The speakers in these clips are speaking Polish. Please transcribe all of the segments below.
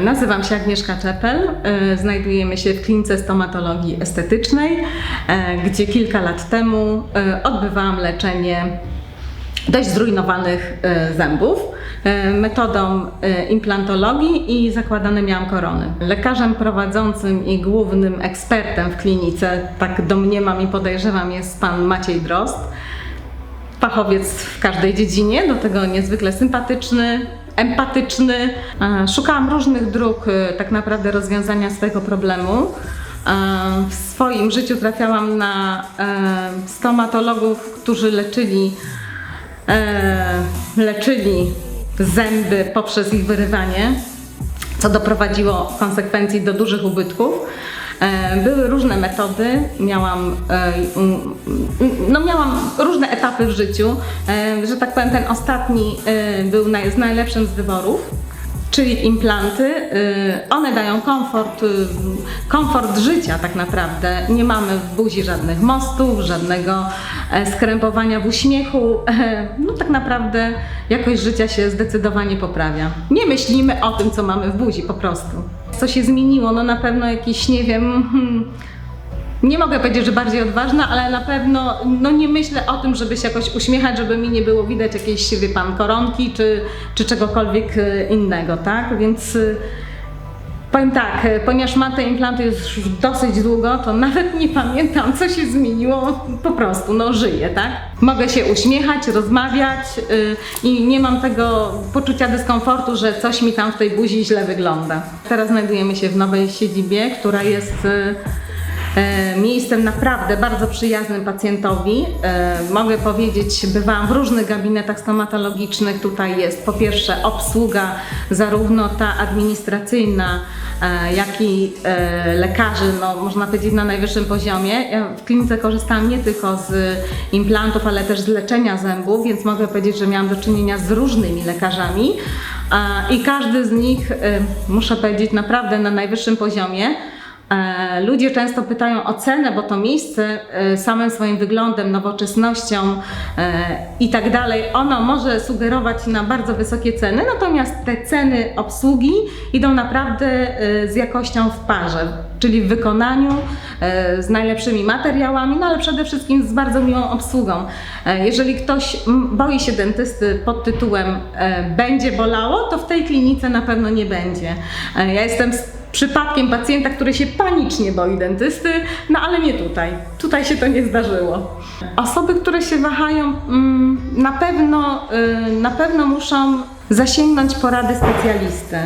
Nazywam się Agnieszka Czepel. E, Znajdujemy się w klinice stomatologii estetycznej, e, gdzie kilka lat temu e, odbywałam leczenie dość zrujnowanych zębów metodą implantologii i zakładane miałam korony. Lekarzem prowadzącym i głównym ekspertem w klinice, tak domniemam i podejrzewam, jest pan Maciej Drozd fachowiec w każdej dziedzinie, do tego niezwykle sympatyczny, empatyczny. E, Szukałam różnych dróg e, tak naprawdę rozwiązania swojego problemu. E, W swoim życiu trafiałam na stomatologów, którzy leczyli, leczyli zęby poprzez ich wyrywanie co doprowadziło w konsekwencji do dużych ubytków. E, Były różne metody, miałam, e, no miałam różne etapy w życiu, e, że tak powiem ten ostatni był z najlepszym z wyborów, czyli implanty. E, One dają komfort, e, komfort życia tak naprawdę. Nie mamy w buzi żadnych mostów, żadnego e, skrępowania w uśmiechu. E, No tak naprawdę jakość życia się zdecydowanie poprawia. Nie myślimy o tym, co mamy w buzi po prostu. Co się zmieniło? No na pewno jakiś, nie wiem, hmm, nie mogę powiedzieć, że bardziej odważna, ale na pewno no nie myślę o tym, żeby się jakoś uśmiechać, żeby mi nie było widać jakiejś, wie pan, koronki czy, czy czegokolwiek e, innego, tak? Więc e, powiem tak, e, ponieważ mam te implanty już dosyć długo, to nawet nie pamiętam, co się zmieniło, po prostu, no żyję, tak? Mogę się uśmiechać, rozmawiać y, i nie mam tego poczucia dyskomfortu, że coś mi tam w tej buzi źle wygląda. Teraz znajdujemy się w nowej siedzibie, która jest y, e, miejscem naprawdę bardzo przyjaznym pacjentowi. E, Mogę powiedzieć, bywałam w różnych gabinetach stomatologicznych. Tutaj jest po pierwsze obsługa zarówno ta administracyjna, e, jak i e, lekarzy, no, można powiedzieć na najwyższym poziomie. Ja w klinice korzystałam nie tylko z implantów, ale też z leczenia zębów, więc mogę powiedzieć, że miałam do czynienia z różnymi lekarzami i każdy z nich, e, muszę powiedzieć, naprawdę na najwyższym poziomie. E, Ludzie często pytają o cenę, bo to miejsce e, samym swoim wyglądem, nowoczesnością e, i tak dalej, ono może sugerować na bardzo wysokie ceny, natomiast te ceny obsługi idą naprawdę z jakością w parze, czyli w wykonaniu, z najlepszymi materiałami, no ale przede wszystkim z bardzo miłą obsługą. Jeżeli ktoś boi się dentysty pod tytułem będzie bolało, to w tej klinice na pewno nie będzie. Ja jestem przypadkiem pacjenta, który się panicznie boi dentysty, no ale nie tutaj. Tutaj się to nie zdarzyło. Osoby, które się wahają, mm, na pewno, y, na pewno muszą zasięgnąć porady specjalisty.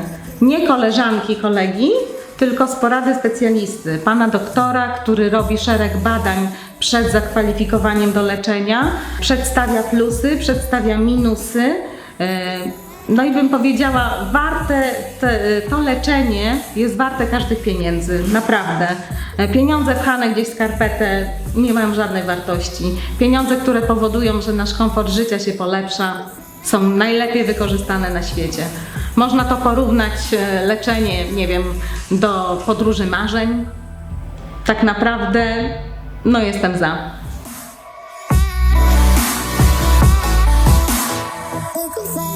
Nie koleżanki, kolegi, tylko z porady specjalisty, pana doktora, który robi szereg badań przed zakwalifikowaniem do leczenia, przedstawia plusy, przedstawia minusy. No i bym powiedziała, warte te, to leczenie jest warte każdych pieniędzy, naprawdę. Pieniądze pchane gdzieś w skarpetę nie mają żadnej wartości. Pieniądze, które powodują, że nasz komfort życia się polepsza, są najlepiej wykorzystane na świecie. Można to porównać e, leczenie, nie wiem, do podróży marzeń. Tak naprawdę, no jestem za. Who's